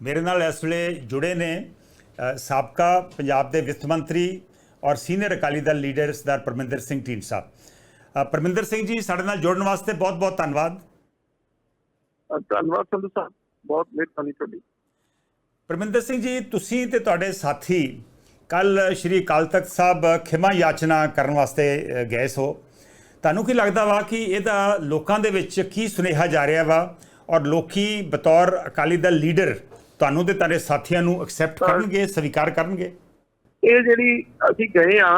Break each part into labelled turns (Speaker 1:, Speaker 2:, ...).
Speaker 1: ਮੇਰੇ ਨਾਲ ਇਸ ਵੇਲੇ ਜੁੜੇ ਨੇ ਸਾਬਕਾ ਪੰਜਾਬ ਦੇ ਵਿੱਤ ਮੰਤਰੀ ਔਰ ਸੀਨੀਅਰ ਅਕਾਲੀ ਦਲ ਲੀਡਰ ਸਰਦਾਰ ਪਰਮਿੰਦਰ ਸਿੰਘ ਢੀਂਡਸਾ ਅ, ਪਰਮਿੰਦਰ ਸਿੰਘ ਜੀ ਸਾਡੇ ਨਾਲ ਜੁੜਨ ਵਾਸਤੇ ਬਹੁਤ-ਬਹੁਤ ਧੰਨਵਾਦ।
Speaker 2: ਧੰਨਵਾਦ ਸੰਧੂ ਸਾਹਿਬ ਬਹੁਤ ਮਿਹਰਬਾਨੀ ਤੁਹਾਡੀ।
Speaker 1: ਪਰਮਿੰਦਰ ਸਿੰਘ ਜੀ ਤੁਸੀਂ ਤੇ ਤੁਹਾਡੇ ਸਾਥੀ ਕੱਲ ਸ਼੍ਰੀ ਅਕਾਲ ਤਖਤ ਸਾਹਿਬ ਖਿਮਾ ਯਾਚਨਾ ਕਰਨ ਵਾਸਤੇ ਗਏ ਸੋ। ਤੁਹਾਨੂੰ ਕੀ ਲੱਗਦਾ ਵਾ ਕਿ ਇਹਦਾ ਲੋਕਾਂ ਦੇ ਵਿੱਚ ਕੀ ਸੁਨੇਹਾ ਜਾ ਰਿਹਾ ਵਾ ਔਰ ਲੋਕੀ ਬਤੌਰ ਅਕਾਲੀ ਦਲ ਲੀਡਰ ਤੁਹਾਨੂੰ ਤੇ ਤੁਹਾਡੇ ਸਾਥੀਆਂ ਨੂੰ ਐਕਸੈਪਟ ਕਰਨਗੇ ਸਵੀਕਾਰ ਕਰਨਗੇ?
Speaker 2: ਇਹ ਜਿਹੜੀ ਅਸੀਂ ਗਏ ਆ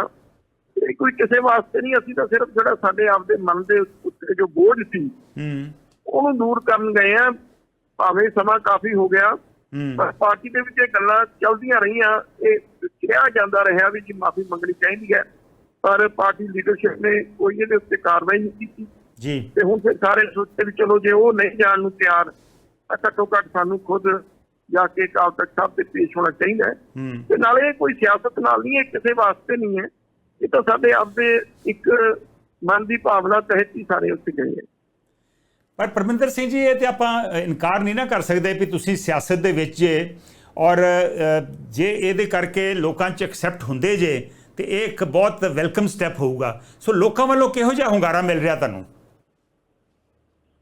Speaker 2: ਇਹ ਕੋਈ ਕਿਸੇ ਵਾਸਤੇ ਨਹੀਂ ਅਸੀਂ ਤਾਂ ਸਿਰਫ ਜਿਹੜਾ ਸਾਡੇ ਆਪਦੇ ਮਨ ਦੇ ਉੱਤੇ ਜੋ ਬੋਝ ਸੀ
Speaker 1: ਹੂੰ।
Speaker 2: ਉਹਨੂੰ ਦੂਰ ਕਰਨ ਗਏ ਆ ਭਾਵੇਂ ਸਮਾਂ ਕਾਫੀ ਹੋ ਗਿਆ ਪਰ ਪਾਰਟੀ ਦੇ ਵਿੱਚ ਇਹ ਗੱਲਾਂ ਚੱਲਦੀਆਂ ਰਹੀਆਂ। ਇਹ ਕਿਹਾ ਜਾਂਦਾ ਰਿਹਾ ਵੀ ਜੀ ਮਾਫੀ ਮੰਗਣੀ ਚਾਹੀਦੀ ਹੈ ਪਰ ਪਾਰਟੀ ਲੀਡਰਸ਼ਿਪ ਨੇ ਕੋਈ ਇਹਦੇ ਉੱਤੇ ਕਾਰਵਾਈ ਨਹੀਂ ਕੀਤੀ।
Speaker 1: ਜੀ।
Speaker 2: ਤੇ ਹੁਣ ਫਿਰ ਸਾਰੇ ਸੋਚਦੇ ਵੀ ਚਲੋ ਜੇ ਉਹ ਨਹੀਂ ਜਾਣ ਨੂੰ ਤਿਆਰ ਤਾਂ ਘੱਟੋ ਘੱਟ ਸਾਨੂੰ ਖੁਦ ਜਾ ਕੇ ਕਾਲ ਤੱਕ ਸਾਹਿਬ ਤੇ ਪੇਸ਼ ਹੋਣਾ ਚਾਹੀਦਾ ਹੈ। ਤੇ ਨਾਲੇ ਇਹ ਕੋਈ ਸਿਆਸਤ ਨਾਲ ਨਹੀਂ ਹੈ ਕਿਸੇ ਵਾਸਤੇ ਨਹੀਂ ਹੈ। ਇਹ ਤਾਂ ਸਾਡੇ ਆਪਦੇ ਇੱਕ ਮਨ ਦੀ ਭਾਵਨਾ ਤਹਿਤ ਹੀ ਸਾਰੇ ਉੱਥੇ ਗਏ ਹੈ।
Speaker 1: ਪਰ ਪਰਮਿੰਦਰ ਸਿੰਘ ਜੀ ਇਹ ਤੇ ਆਪਾਂ ਇਨਕਾਰ ਨਹੀਂ ਨਾ ਕਰ ਸਕਦੇ ਵੀ ਤੁਸੀਂ ਸਿਆਸਤ ਦੇ ਵਿੱਚ ਜੇ ਔਰ ਜੇ ਇਹਦੇ ਕਰਕੇ ਲੋਕਾਂ 'ਚ ਐਕਸੈਪਟ ਹੁੰਦੇ ਜੇ ਤੇ ਇਹ ਇੱਕ ਬਹੁਤ ਵੈਲਕਮ ਸਟੈਪ ਹੋਊਗਾ। ਸੋ ਲੋਕਾਂ ਵੱਲੋਂ ਕਿਹੋ ਜਿਹਾ ਹੁੰਗਾਰਾ ਮਿਲ ਰਿਹਾ ਤੁਹਾਨੂੰ?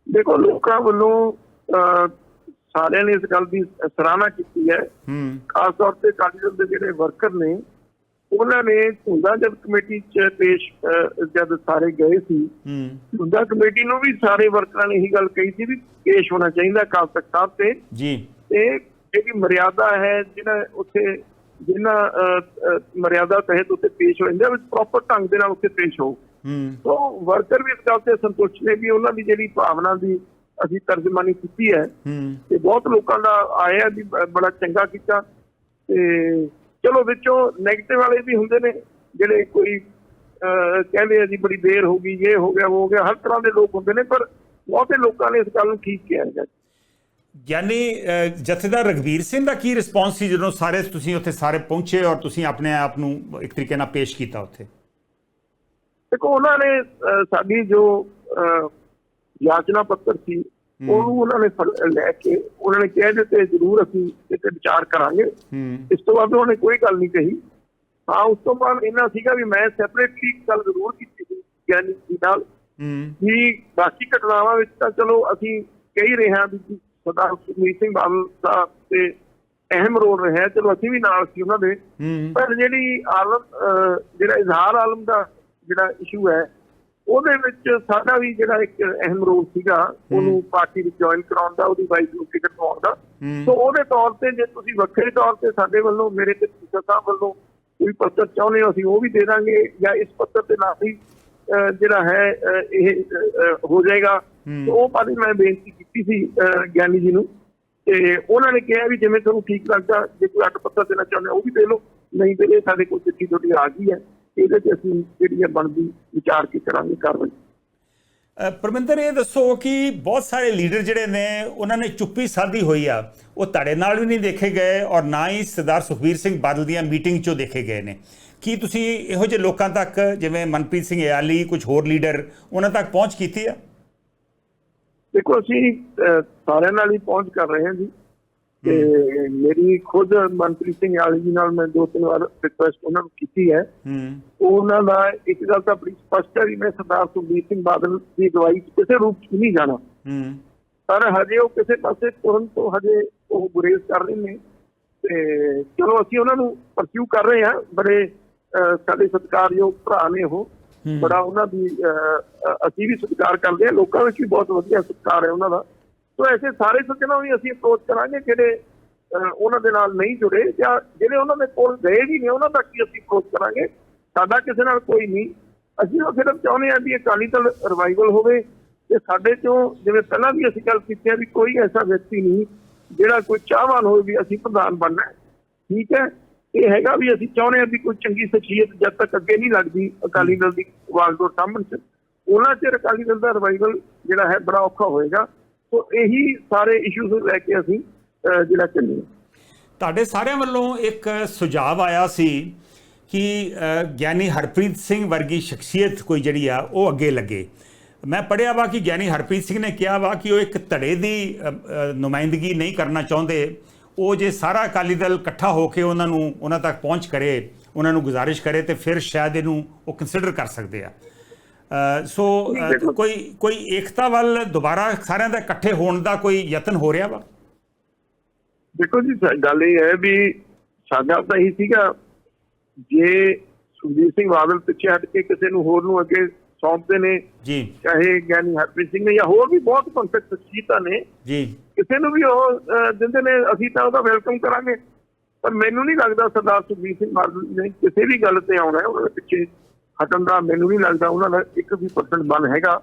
Speaker 2: ਦੇਖੋ ਲੋਕਾਂ ਵੱਲੋਂ ਸਾਰਿਆਂ ਨੇ ਇਸ ਗੱਲ ਦੀ ਸਰਾਹਨਾ ਕੀਤੀ ਹੈ। ਖਾਸ ਤੌਰ ਤੇ ਅਕਾਲੀ ਦਲ ਦੇ ਜਿਹੜੇ ਵਰਕਰ ਨੇ ਉਹਨਾਂ ਨੇ ਝੁੰਦਾ ਜਦ ਕਮੇਟੀ ਚ ਪੇਸ਼ ਜਦ ਸਾਰੇ ਗਏ ਸੀ ਝੁੰਦਾ ਕਮੇਟੀ ਨੂੰ ਵੀ ਸਾਰੇ ਵਰਕਰਾਂ ਨੇ ਇਹੀ ਗੱਲ ਕਹੀ ਸੀ ਵੀ ਪੇਸ਼ ਹੋਣਾ ਚਾਹੀਦਾ ਅਕਾਲ ਤਖਤ ਸਾਹਿਬ ਤੇ।
Speaker 1: ਜੀ।
Speaker 2: ਤੇ ਜਿਹੜੀ ਮਰਿਆਦਾ ਹੈ ਜਿਹੜਾ ਉੱਥੇ ਜਿਨ੍ਹਾਂ ਅਹ, ਮਰਿਆਦਾ ਤਹਿਤ ਉੱਥੇ ਪੇਸ਼ ਹੋ ਜਾਂਦੇ ਆ ਪ੍ਰੋਪਰ ਢੰਗ ਦੇ ਨਾਲ ਉੱਥੇ ਪੇਸ਼ ਹੋ
Speaker 1: ਹੂੰ।
Speaker 2: ਤੋ ਵਰਕਰ ਵੀ ਇਸ ਗੱਲ ਤੇ ਸੰਤੁਸ਼ਟ ਨੇ ਵੀ ਉਹਨਾਂ ਦੀ ਜਿਹੜੀ ਭਾਵਨਾ ਦੀ ਅਸੀਂ ਤਰਜਮਾਨੀ ਕੀਤੀ ਹੈ
Speaker 1: ਹੂੰ।
Speaker 2: ਤੇ ਬਹੁਤ ਲੋਕਾਂ ਦਾ ਆਇਆ ਵੀ ਬੜਾ ਚੰਗਾ ਕੀਤਾ ਤੇ ਚਲੋ ਵਿੱਚੋਂ 네ਗੇਟਿਵ ਵਾਲੇ ਵੀ ਹੁੰਦੇ ਨੇ ਜਿਹੜੇ ਕੋਈ ਕਹਿੰਦੇ ਆ ਜੀ ਬੜੀ ਦੇਰ ਹੋ ਗਈ ਇਹ ਹੋ ਗਿਆ ਉਹ ਹੋ ਗਿਆ ਹਰ ਤਰ੍ਹਾਂ ਦੇ ਲੋਕ ਹੁੰਦੇ ਨੇ ਪਰ ਬਹੁਤੇ ਲੋਕਾਂ ਨੇ ਇਸ ਗੱਲ ਨੂੰ ਠੀਕ ਕਿਹਾ ਹੈਗਾ।
Speaker 1: ਯਾਨੀ ਜਥੇਦਾਰ ਰਗਵੀਰ ਸਿੰਘ ਦਾ ਕੀ ਰਿਸਪੌਂਸ ਸੀ ਜਦੋਂ ਸਾਰੇ ਤੁਸੀਂ ਉੱਥੇ ਸਾਰੇ ਪਹੁੰਚੇ ਔਰ ਤੁਸੀਂ ਆਪਣੇ ਆਪ ਨੂੰ ਇੱਕ ਤਰੀਕੇ ਨਾਲ ਪੇਸ਼ ਕੀਤਾ ਉੱਥੇ?
Speaker 2: ਦੇਖੋ ਉਹਨਾਂ ਨੇ ਸਾਡੀ ਜੋ ਯਾਚਨਾ ਪੱਤਰ ਸੀ। ਉਹਨੂੰ ਉਹਨਾਂ ਨੇ ਲੈ ਕੇ ਉਹਨਾਂ ਨੇ ਕਿਹਾ ਜੇ ਜ਼ਰੂਰ ਅਸੀਂ ਇਹ ਤੇ ਵਿਚਾਰ ਕਰਾਂਗੇ। ਇਸ ਤੋਂ ਬਾਅਦ ਉਹਨੇ ਕੋਈ ਗੱਲ ਨਹੀਂ ਕਹੀ। ਹਾਂ ਉਸ ਤੋਂ ਬਾਅਦ ਇਹਨਾਂ ਸੀਗਾ ਵੀ ਮੈਂ ਸੈਪਰੇਟਲੀ ਗੱਲ ਜ਼ਰੂਰ ਕੀਤੀ ਸੀ ਗਿਆਨੀ ਜੀ ਨਾਲ।
Speaker 1: ਹੂੰ।
Speaker 2: ਵੀ ਬਾਕੀ ਘਟਨਾਵਾਂ ਵਿੱਚ ਤਾਂ ਚਲੋ ਅਸੀਂ ਕਹੀ ਰਹੇ ਹਾਂ ਵੀ ਸਰਦਾਰ ਸੁਖਮੀਤ ਸਿੰਘ ਬਾਦਲ ਦਾ ਤੇ ਅਹਿਮ ਰੋਲ ਰਿਹਾ ਚਲੋ ਅਸੀਂ ਵੀ ਨਾਲ ਸੀ ਉਹਨਾਂ ਦੇ। ਪਰ ਜਿਹੜੀ ਆਲਮ ਜਿਹੜਾ ਇਜ਼ਹਾਰ ਆਲਮ ਦਾ ਜਿਹੜਾ ਇਸ਼ੂ ਹੈ ਉਹਦੇ ਵਿੱਚ ਸਾਡਾ ਵੀ ਜਿਹੜਾ ਇੱਕ ਅਹਿਮ ਰੋਲ ਸੀਗਾ ਉਹਨੂੰ ਪਾਰਟੀ ਵਿੱਚ ਜੁਆਇਨ ਕਰਾਉਣ ਦਾ ਉਹਦੀ ਵਾਈਸ ਨੂੰ ਟਿਕਟ ਪਾਉਣ ਦਾ। ਸੋ ਉਹਦੇ ਤੌਰ ਤੇ ਜੇ ਤੁਸੀਂ ਵੱਖਰੇ ਤੌਰ ਤੇ ਸਾਡੇ ਵੱਲੋਂ ਮੇਰੇ ਤੇ ਟੀਚਰ ਸਾਹਿਬ ਵੱਲੋਂ ਕੋਈ ਪੱਤਰ ਚਾਹੁੰਦੇ ਹੋ ਅਸੀਂ ਉਹ ਵੀ ਦੇ ਦਾਂਗੇ ਜਾਂ ਇਸ ਪੱਤਰ ਦੇ ਨਾਲ ਹੀ ਜਿਹੜਾ ਹੈ ਇਹ ਹੋ ਜਾਏਗਾ। ਤੇ ਉਹ ਪਾਣੀ ਮੈਂ ਬੇਨਤੀ ਕੀਤੀ ਸੀ ਗਿਆਨੀ ਜੀ ਨੂੰ। ਤੇ ਉਹਨਾਂ ਨੇ ਕਿਹਾ ਵੀ ਜਿਵੇਂ ਤੁਹਾਨੂੰ ਠੀਕ ਲੱਗਦਾ ਜੇ ਕੋਈ ਅੱਡ ਪੱਤਰ ਦੇਣਾ ਚਾਹੁੰਦੇ ਹੋ ਉਹ ਵੀ ਦੇ ਲਓ। ਨਹੀਂ ਤੇ ਇਹ ਸਾਡੇ ਕੋਲ ਚਿੱਠੀ ਤੁਹਾਡੀ ਆ ਗਈ ਹੈ। ਇਹਦੇ ਤੇ ਅਸੀਂ ਜਿਹੜੀ ਹੈ ਬਣਦੀ ਵਿਚਾਰ ਕੀ ਕਰਾਂਗੇ ਕਾਰਵਾਈ।
Speaker 1: ਪਰਮਿੰਦਰ ਇਹ ਦੱਸੋ ਕਿ ਬਹੁਤ ਸਾਰੇ ਲੀਡਰ ਜਿਹੜੇ ਨੇ ਉਹਨਾਂ ਨੇ ਚੁੱਪੀ ਸਾਧੀ ਹੋਈ ਆ। ਉਹ ਤੁਹਾਡੇ ਨਾਲ ਵੀ ਨਹੀਂ ਦੇਖੇ ਗਏ ਔਰ ਨਾ ਹੀ ਸਰਦਾਰ ਸੁਖਬੀਰ ਸਿੰਘ ਬਾਦਲ ਦੀਆਂ ਮੀਟਿੰਗ 'ਚੋਂ ਦੇਖੇ ਗਏ ਨੇ। ਕੀ ਤੁਸੀਂ ਇਹੋ ਜਿਹੇ ਲੋਕਾਂ ਤੱਕ ਜਿਵੇਂ ਮਨਪ੍ਰੀਤ ਸਿੰਘ ਯਾਲੀ ਕੁਝ ਹੋਰ ਲੀਡਰ ਉਹਨਾਂ ਤੱਕ ਪਹੁੰਚ ਕੀਤੀ ਆ?
Speaker 2: ਦੇਖੋ ਅਸੀਂ ਸਾਰਿਆਂ ਨਾਲ ਹੀ ਪਹੁੰਚ ਕਰ ਰਹੇ ਹਾਂ ਜੀ। ਤੇ ਮੇਰੀ ਖੁਦ ਮਨਪ੍ਰੀਤ ਸਿੰਘ ਆਲੀ ਜੀ ਨਾਲ ਮੈਂ ਦੋ ਤਿੰਨ ਵਾਰ ਰਿਕੁਐਸਟ ਉਹਨਾਂ ਨੂੰ ਕੀਤੀ ਹੈ। ਉਹਨਾਂ ਦਾ ਇੱਕ ਗੱਲ ਤਾਂ ਬੜੀ ਸਪਸ਼ਟ ਹੈ ਵੀ ਮੈਂ ਸਰਦਾਰ ਸੁਖਬੀਰ ਸਿੰਘ ਬਾਦਲ ਦੀ ਅਗਵਾਈ ਕਿਸੇ ਰੂਪ 'ਚ ਨਹੀਂ ਜਾਣਾ। ਪਰ ਹਜੇ ਉਹ ਕਿਸੇ ਪਾਸੇ ਤੁਰਨ ਤੋਂ ਹਜੇ ਉਹ ਗੁਰੇਜ਼ ਕਰ ਰਹੇ ਨੇ। ਤੇ ਚਲੋ ਅਸੀਂ ਉਹਨਾਂ ਨੂੰ ਪਰਸਿਊ ਕਰ ਰਹੇ ਹਾਂ। ਬੜੇ ਸਾਡੇ ਸਤਿਕਾਰਯੋਗ ਭਰਾ ਨੇ ਉਹ। ਬੜਾ ਉਹਨਾਂ ਦੀ ਅਸੀਂ ਵੀ ਸਤਿਕਾਰ ਕਰਦੇ ਹਾਂ। ਲੋਕਾਂ ਵਿੱਚ ਵੀ ਬਹੁਤ ਵਧੀਆ ਸਤਿਕਾਰ ਹੈ ਉਹਨਾਂ ਦਾ। ਸੋ ਐਸੇ ਸਾਰੇ ਸੱਜਣਾਂ ਵੀ ਅਸੀਂ ਅਪਰੋਚ ਕਰਾਂਗੇ ਜਿਹੜੇ ਉਹਨਾਂ ਦੇ ਨਾਲ ਨਹੀਂ ਜੁੜੇ ਜਾਂ ਜਿਹੜੇ ਉਹਨਾਂ ਦੇ ਕੋਲ ਗਏ ਵੀ ਨੇ ਉਹਨਾਂ ਤੱਕ ਹੀ ਅਸੀਂ ਅਪਰੋਚ ਕਰਾਂਗੇ? ਸਾਡਾ ਕਿਸੇ ਨਾਲ ਕੋਈ ਨਹੀਂ। ਅਸੀਂ ਉਹ ਸਿਰਫ ਚਾਹੁੰਦੇ ਹਾਂ ਵੀ ਅਕਾਲੀ ਦਲ ਰਿਵਾਈਵਲ ਹੋਵੇ ਤੇ ਸਾਡੇ ਚੋਂ ਜਿਵੇਂ ਪਹਿਲਾਂ ਵੀ ਅਸੀਂ ਗੱਲ ਕੀਤੀ ਹੈ ਵੀ ਕੋਈ ਐਸਾ ਵਿਅਕਤੀ ਨਹੀਂ ਜਿਹੜਾ ਕੋਈ ਚਾਹਵਾਨ ਹੋਵੇ ਵੀ ਅਸੀਂ ਪ੍ਰਧਾਨ ਬਣਨਾ ਹੈ। ਠੀਕ ਹੈ? ਇਹ ਹੈਗਾ ਵੀ ਅਸੀਂ ਚਾਹੁੰਦੇ ਹਾਂ ਵੀ ਕੋਈ ਚੰਗੀ ਸ਼ਖਸੀਅਤ ਜਦ ਤੱਕ ਅੱਗੇ ਨਹੀਂ ਲੱਗਦੀ ਅਕਾਲੀ ਦਲ ਦੀ ਵਾਗਡੋਰ ਸਾਹਮਣੇ। ਚ ਉਹਨਾਂ ਚਿਰ ਅਕਾਲੀ ਦਲ ਦਾ ਰਿਵਾਈਵਲ ਜਿਹੜਾ ਹੈ ਬੜਾ ਔਖਾ ਹੋਏਗਾ। ਸੋ ਇਹੀ ਸਾਰੇ ਇਸ਼ੂਜ਼ ਲੈ ਕੇ ਅਸੀਂ ਜਿਹੜਾ ਚੱਲੀਏ
Speaker 1: ਤੁਹਾਡੇ ਸਾਰਿਆਂ ਵੱਲੋਂ ਇੱਕ ਸੁਝਾਅ ਆਇਆ ਸੀ ਕਿ ਗਿਆਨੀ ਹਰਪ੍ਰੀਤ ਸਿੰਘ ਵਰਗੀ ਸ਼ਖਸੀਅਤ ਕੋਈ ਜਿਹੜੀ ਆ, ਉਹ ਅੱਗੇ ਲੱਗੇ। ਮੈਂ ਪੜਿਆ ਵਾ ਕਿ ਗਿਆਨੀ ਹਰਪ੍ਰੀਤ ਸਿੰਘ ਨੇ ਕਿਹਾ ਵਾ ਕਿ ਉਹ ਇੱਕ ਧੜੇ ਦੀ ਨੁਮਾਇੰਦਗੀ ਨਹੀਂ ਕਰਨਾ ਚਾਹੁੰਦੇ। ਉਹ ਜੇ ਸਾਰਾ ਅਕਾਲੀ ਦਲ ਇਕੱਠਾ ਹੋ ਕੇ ਉਹਨਾਂ ਨੂੰ, ਉਹਨਾਂ ਤੱਕ ਪਹੁੰਚ ਕਰੇ, ਉਹਨਾਂ ਨੂੰ ਗੁਜ਼ਾਰਿਸ਼ ਕਰੇ, ਤੇ ਫਿਰ ਸ਼ਾਇਦ ਇਹਨੂੰ ਉਹ ਕੰਸੀਡਰ ਕਰ ਸਕਦੇ ਆ। ਸੋ ਕੋਈ ਕੋਈ ਏਕਤਾ ਵੱਲ ਦੁਬਾਰਾ ਸਾਰਿਆਂ ਦਾ ਇਕੱਠੇ ਹੋਣ ਦਾ ਕੋਈ ਯਤਨ ਹੋ ਰਿਹਾ ਵਾ?
Speaker 2: ਦੇਖੋ ਜੀ ਗੱਲ ਇਹ ਹੈ ਵੀ ਸਾਡਾ ਤਾਂ ਇਹੀ ਸੀਗਾ ਜੇ ਸੁਖਬੀਰ ਸਿੰਘ ਬਾਦਲ ਪਿੱਛੇ ਹਟ ਕੇ ਕਿਸੇ ਨੂੰ ਹੋਰ ਨੂੰ ਅੱਗੇ ਸੌਂਪਦੇ ਨੇ
Speaker 1: ਜੀ।
Speaker 2: ਚਾਹੇ ਗਿਆਨੀ ਹਰਪ੍ਰੀਤ ਸਿੰਘ ਨੇ ਜਾਂ ਹੋਰ ਵੀ ਬਹੁਤ ਪੰਥਕ ਸ਼ਖਸੀਅਤਾਂ ਨੇ
Speaker 1: ਜੀ।
Speaker 2: ਕਿਸੇ ਨੂੰ ਵੀ ਉਹ ਦਿੰਦੇ ਨੇ ਅਸੀਂ ਤਾਂ ਉਹਦਾ ਵੈਲਕਮ ਕਰਾਂਗੇ। ਪਰ ਮੈਨੂੰ ਨਹੀਂ ਲੱਗਦਾ ਸਰਦਾਰ ਸੁਖਬੀਰ ਸਿੰਘ ਬਾਦਲ ਨੇ ਕਿਸੇ ਵੀ ਗੱਲ ਤੇ ਆਉਣਾ ਹੈ ਉਹਨਾਂ ਦੇ ਪਿੱਛੇ। ਹਟਣ ਦਾ ਮੈਨੂੰ ਨਹੀਂ ਲੱਗਦਾ ਉਹਨਾਂ ਦਾ ਇੱਕ ਵੀ ਪਰਸੈਂਟ ਬਨ ਹੈਗਾ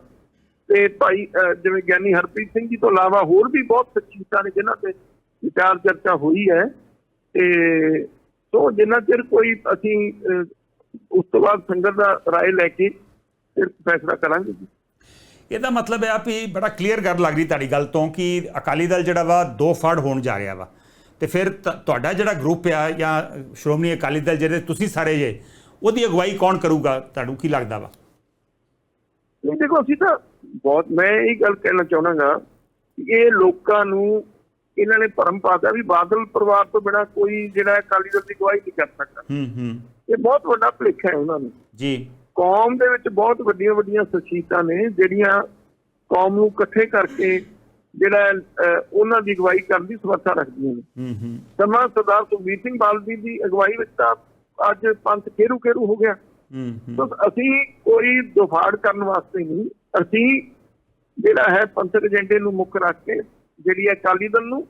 Speaker 2: ਤੇ ਭਾਈ ਅਹ, ਜਿਵੇਂ ਗਿਆਨੀ ਹਰਪ੍ਰੀਤ ਸਿੰਘ ਜੀ ਤੋਂ ਇਲਾਵਾ ਹੋਰ ਵੀ ਬਹੁਤ ਸ਼ਖਸੀਅਤਾਂ ਨੇ ਜਿਨ੍ਹਾਂ ਤੇ ਵਿਚਾਰ ਚਰਚਾ ਹੋਈ ਹੈ ਤੇ ਸੋ ਜਿੰਨਾ ਚਿਰ ਕੋਈ ਅਸੀਂ ਅਹ, ਉਸ ਤੋਂ ਬਾਅਦ ਸੰਗਤ ਦਾ رائے ਲੈ ਕੇ ਫਿਰ ਫੈਸਲਾ ਕਰਾਂਗੇ ਜੀ
Speaker 1: ਇਹਦਾ ਮਤਲਬ ਹੈ ਵੀ ਬੜਾ ਕਲੀਅਰ ਗੱਲ ਲੱਗ ਰਹੀ ਤੁਹਾਡੀ ਗੱਲ ਤੋਂ ਕਿ ਅਕਾਲੀ ਦਲ ਜਿਹੜਾ ਵਾ ਦੋ ਫੜ ਹੋਣ ਜਾ ਰਿਹਾ ਵਾ ਤੇ ਫਿਰ ਤ- ਤੁਹਾਡਾ ਜਿਹੜਾ ਗਰੁੱਪ ਆ ਜਾਂ ਸ਼੍ਰੋਮਣੀ ਅਕਾਲੀ ਦਲ ਜਿਹੜੇ ਤੁਸੀਂ ਸਾਰੇ ਜੇ ਉਹਦੀ ਅਗਵਾਈ ਕੌਣ ਕਰੂਗਾ? ਤੁਹਾਨੂੰ ਕੀ ਲੱਗਦਾ ਵਾ?
Speaker 2: ਨਹੀਂ ਦੇਖੋ ਅਸੀਂ ਤਾਂ ਬਹੁਤ ਮੈਂ ਇਹ ਗੱਲ ਕਹਿਣਾ ਚਾਹਣਾਗਾ ਕਿ ਇਹ ਲੋਕਾਂ ਨੂੰ ਇਹਨਾਂ ਨੇ ਭਰਮ ਪਾਤਾ ਵੀ ਬਾਦਲ ਪਰਿਵਾਰ ਤੋਂ ਬਿਨਾ ਕੋਈ ਜਿਹੜਾ ਅਕਾਲੀ ਦਲ ਦੀ ਗਵਾਹੀ ਨਹੀਂ ਕਰ ਸਕਦਾ।
Speaker 1: ਹੂੰ ਹੂੰ।
Speaker 2: ਇਹ ਬਹੁਤ ਵੱਡਾ ਭੁਲੇਖਾ ਹੈ ਉਹਨਾਂ ਨੂੰ।
Speaker 1: ਜੀ।
Speaker 2: ਕੌਮ ਦੇ ਵਿੱਚ ਬਹੁਤ ਵੱਡੀਆਂ ਵੱਡੀਆਂ ਸ਼ਖਸੀਅਤਾਂ ਨੇ ਜਿਹੜੀਆਂ ਕੌਮ ਨੂੰ ਇਕੱਠੇ ਕਰਕੇ ਜਿਹੜਾ ਉਹਨਾਂ ਦੀ ਅਗਵਾਈ ਕਰਨ ਦੀ ਸਮਰੱਥਾ ਰੱਖਦੀਆਂ ਨੇ।
Speaker 1: ਹੂੰ ਹੂੰ।
Speaker 2: ਸਮਾਂ ਸਰਦਾਰ ਸੁਖਬੀਰ ਸਿੰਘ ਬਾਦਲ ਜੀ ਦੀ ਅਗਵਾਈ ਵਿੱਚ ਤਾਂ ਅੱਜ ਪੰਥ ਖੇਰੂ ਖੇਰੂ ਹੋ ਗਿਆ।
Speaker 1: ਹੂੰ
Speaker 2: ਅਸੀਂ ਕੋਈ ਦੁਫਾੜ ਕਰਨ ਵਾਸਤੇ ਨਹੀਂ ਅਸੀਂ ਜਿਹੜਾ ਹੈ ਪੰਥਕ ਏਜੰਡੇ ਨੂੰ ਮੁੱਖ ਰੱਖ ਕੇ ਜਿਹੜੀ ਹੈ ਅਕਾਲੀ ਦਲ ਨੂੰ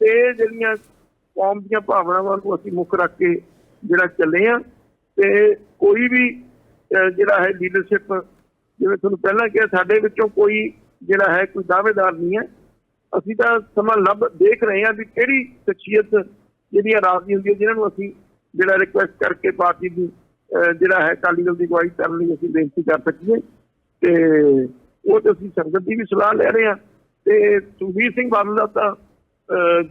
Speaker 2: ਤੇ ਜਿਹੜੀਆਂ ਕੌਮ ਦੀਆਂ ਭਾਵਨਾਵਾਂ ਨੂੰ ਅਸੀਂ ਮੁੱਖ ਰੱਖ ਕੇ ਜਿਹੜਾ ਚੱਲੇ ਆ ਤੇ ਕੋਈ ਵੀ ਜਿਹੜਾ ਹੈ ਲੀਡਰਸ਼ਿਪ ਜਿਵੇਂ ਤੁਹਾਨੂੰ ਪਹਿਲਾਂ ਕਿਹਾ ਸਾਡੇ ਵਿੱਚੋਂ ਕੋਈ ਜਿਹੜਾ ਹੈ ਕੋਈ ਦਾਅਵੇਦਾਰ ਨਹੀਂ ਹੈ। ਅਸੀਂ ਤਾਂ ਸਮਾਂ ਲੱਭ ਦੇਖ ਰਹੇ ਹਾਂ ਵੀ ਕਿਹੜੀ ਸ਼ਖਸੀਅਤ ਜਿਹੜੀਆਂ ਰਾਜ਼ੀ ਹੁੰਦੀ ਹੈ ਜਿਨ੍ਹਾਂ ਨੂੰ ਅਸੀਂ ਜਿਹੜਾ ਰਿਕੁਐਸਟ ਕਰਕੇ ਪਾਰਟੀ ਦੀ ਜਿਹੜਾ ਹੈ ਅਕਾਲੀ ਦਲ ਦੀ ਅਗਵਾਈ ਕਰਨ ਲਈ ਅਸੀਂ ਬੇਨਤੀ ਕਰ ਸਕੀਏ। ਤੇ ਉਹ ਤੇ ਅਸੀਂ ਸੰਗਤ ਦੀ ਵੀ ਸਲਾਹ ਲੈ ਰਹੇ ਹਾਂ। ਤੇ ਸੁਖਬੀਰ ਸਿੰਘ ਬਾਦਲ ਦਾ ਤਾਂ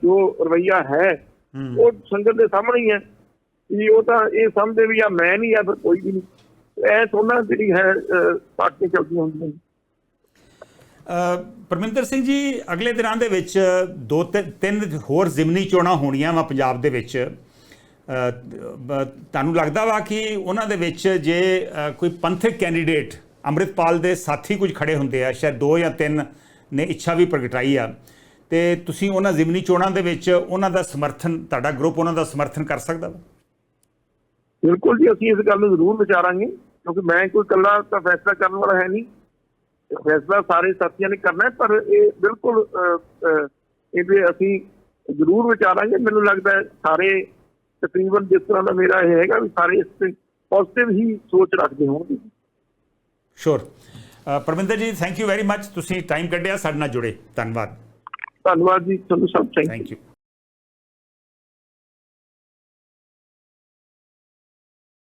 Speaker 2: ਜੋ ਰਵਈਆ ਹੈ
Speaker 1: ਹੂੰ।
Speaker 2: ਉਹ ਸੰਗਤ ਦੇ ਸਾਹਮਣੇ ਹੀ ਹੈ। ਵੀ ਉਹ ਤਾਂ ਇਹ ਸਮਝਦੇ ਵੀ ਆ ਮੈਂ ਨਹੀਂ ਆ ਫਿਰ ਕੋਈ ਵੀ ਨਹੀਂ। ਐ ਸੋਨਾ ਜਿਹੜੀ ਹੈ ਚੱਲਦੀਆਂ ਹੁੰਦੀਆਂ ਨੇ
Speaker 1: ਅ, ਪਰਮਿੰਦਰ ਸਿੰਘ ਜੀ ਅਗਲੇ ਦਿਨਾਂ ਦੇ ਵਿੱਚ ਦੋ ਤਿੰਨ ਹੋਰ ਜ਼ਿਮਨੀ ਚੋਣਾਂ ਹੋਣੀਆਂ ਵਾ ਪੰਜਾਬ ਦੇ ਵਿੱਚ। ਤੁਹਾਨੂੰ ਲੱਗਦਾ ਵਾ ਕਿ ਉਹਨਾਂ ਦੇ ਵਿੱਚ ਜੇ ਕੋਈ ਪੰਥਕ ਕੈਂਡੀਡੇਟ ਅੰਮ੍ਰਿਤਪਾਲ ਦੇ ਸਾਥੀ ਕੁਝ ਖੜੇ ਹੁੰਦੇ ਆ ਸ਼ਾਇਦ ਦੋ ਜਾਂ ਤਿੰਨ ਨੇ ਇੱਛਾ ਵੀ ਪ੍ਰਗਟਾਈ ਆ ਤੇ ਤੁਸੀਂ ਉਹਨਾਂ ਜ਼ਿਮਨੀ ਚੋਣਾਂ ਦੇ ਵਿੱਚ ਉਹਨਾਂ ਦਾ ਸਮਰਥਨ ਤੁਹਾਡਾ ਗਰੁੱਪ ਉਹਨਾਂ ਦਾ ਸਮਰਥਨ ਕਰ ਸਕਦਾ ਵਾ?
Speaker 2: ਬਿਲਕੁਲ ਜੀ ਅਸੀਂ ਇਸ ਗੱਲ ਨੂੰ ਜ਼ਰੂਰ ਵਿਚਾਰਾਂਗੇ ਕਿਉਂਕਿ ਮੈਂ ਕੋਈ ਇਕੱਲਾ ਤਾਂ ਫੈਸਲਾ ਕਰਨ ਵਾਲਾ ਹੈ ਨਹੀਂ। ਫੈਸਲਾ ਸਾਰੇ ਸਾਥੀਆਂ ਨੇ ਕਰਨਾ ਹੈ ਪਰ ਇਹ ਬਿਲਕੁਲ ਅਹ, ਇਹਦੇ ਅਸੀਂ ਜ਼ਰੂਰ ਵਿਚਾਰਾਂਗੇ। ਮੈਨੂੰ ਲੱਗਦਾ ਸਾਰੇ ਤਕਰੀਬਨ ਜਿਸ ਤਰ੍ਹਾਂ ਦਾ ਮੇਰਾ ਇਹ ਹੈਗਾ ਵੀ ਸਾਰੇ ਇਸ ਤੇ ਪੋਜ਼ਿਟਿਵ ਹੀ ਸੋਚ ਰੱਖਦੇ ਹੋਣਗੇ
Speaker 1: ਸ਼ੋਰ Parminder ji thank you very much ਤੁਸੀਂ ਟਾਈਮ ਕੱਢਿਆ ਸਾਡੇ ਨਾਲ ਜੁੜੇ ਧੰਨਵਾਦ
Speaker 2: ਧੰਨਵਾਦ ਜੀ ਤੁਹਾਨੂੰ ਸਭ ਚਾਹੀਦਾ
Speaker 1: ਥੈਂਕ ਯੂ